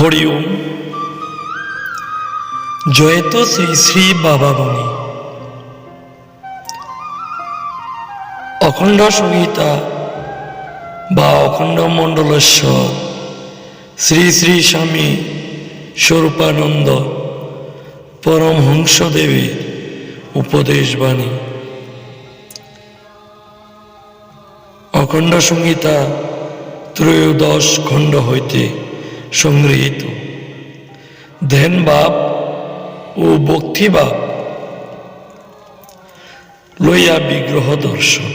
হরি ওম। জয়ত শ্রী শ্রী বাবা বনি। অখণ্ড সংহিতা বা অখণ্ড মণ্ডলেশ্বর শ্রী শ্রী স্বামী স্বরূপানন্দ পরমহংসদেবের উপদেশ বাণী। অখণ্ড সংহিতা ত্রয়োদশ খণ্ড হইতে সংগৃহীত ধ্যান ভাব ও ভক্তিভাব লইয়া বিগ্রহ দর্শন।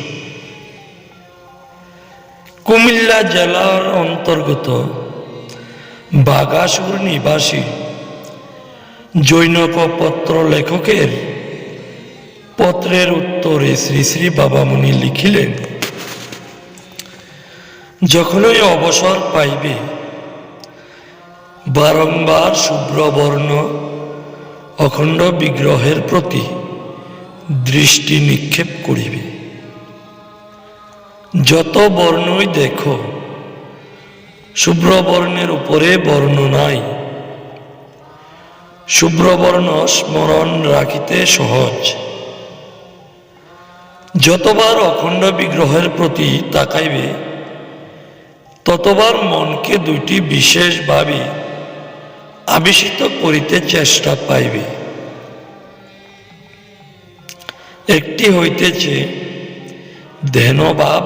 কুমিল্লা জেলার অন্তর্গত বাগাসুর নিবাসী জৈনক পত্র লেখকের পত্রের উত্তরে শ্রী শ্রী বাবামণি লিখিলেন, যখনই অবসর পাইবে বারংবার শুভ্রবর্ণ অখণ্ড বিগ্রহের প্রতি দৃষ্টি নিক্ষেপ করিবে। যত বর্ণই দেখো শুভ্রবর্ণের উপরে বর্ণ নাই। শুভ্রবর্ণ স্মরণ রাখিতে সহজ। যতবার অখণ্ড বিগ্রহের প্রতি তাকাইবে, ততবার মনকে দুইটি বিশেষভাবে আবেশিত করিতে চেষ্টা পাইবে। একটি হইতেছে ধ্যানভাব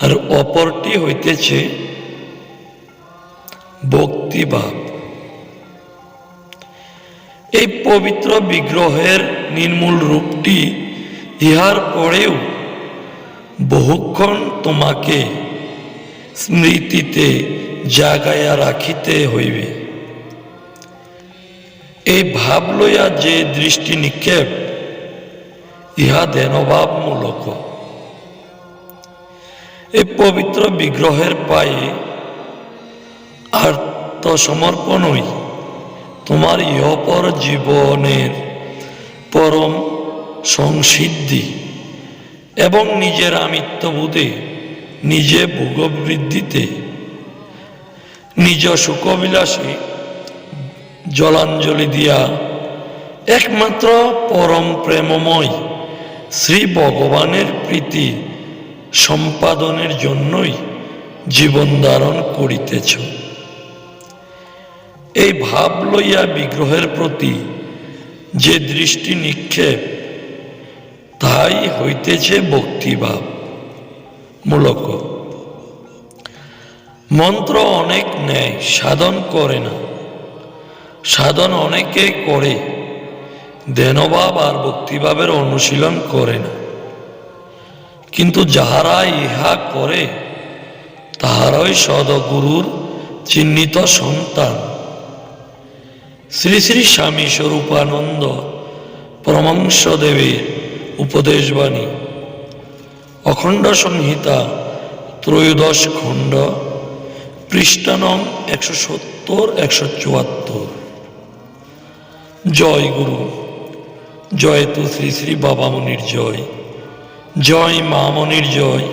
আর অপরটি হইতেছে ভক্তিভাব। এই পবিত্র বিগ্রহের নির্মূল রূপটি ইহার পরেও বহুক্ষণ তোমাকে স্মৃতিতে জাগাইয়া রাখিতে হইবে। এই ভাব লইয়া যে দৃষ্টি নিক্ষেপ, ইহা ধ্যানভাবমূলক এই পবিত্র বিগ্রহের পায়ে আত্মসমর্পণই তোমার ইহপর জীবনের পরম সংসিদ্ধি এবং নিজের আমিত্ববোধে নিজে ভোগবৃদ্ধিতে, নিজ সুখবিলাসে জলাঞ্জলি দিয়া একমাত্র পরম প্রেমময় শ্রী ভগবানের প্রীতি সম্পাদনের জন্যই জীবন ধারণ করিতেছ। এই ভাব লইয়া বিগ্রহের প্রতি যে দৃষ্টি নিক্ষেপ তাই হইতেছে ভক্তিভাব। মূলক মন্ত্র অনেক নেয় সাধন করে না। সাধন অনেকে করে দেনভাব আর ভক্তিভাবের অনুশীলন করে না। কিন্তু যাহারা ইহা করে, তাহারাই সদগুরুর চিহ্নিত সন্তান। শ্রী শ্রী স্বামী স্বরূপানন্দ পরমাংসদেবের উপদেশবাণী। অখণ্ড সংহিতা ত্রয়োদশ খণ্ড পৃষ্ঠানং একশো সত্তর, একশো চুয়াত্তর। জয় গুরু। জয় তু শ্রী শ্রী বাবা বাবামণির জয়। জয় মা মামনির জয়।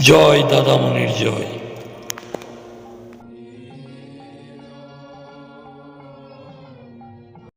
জয় দাদা দাদামণির জয়।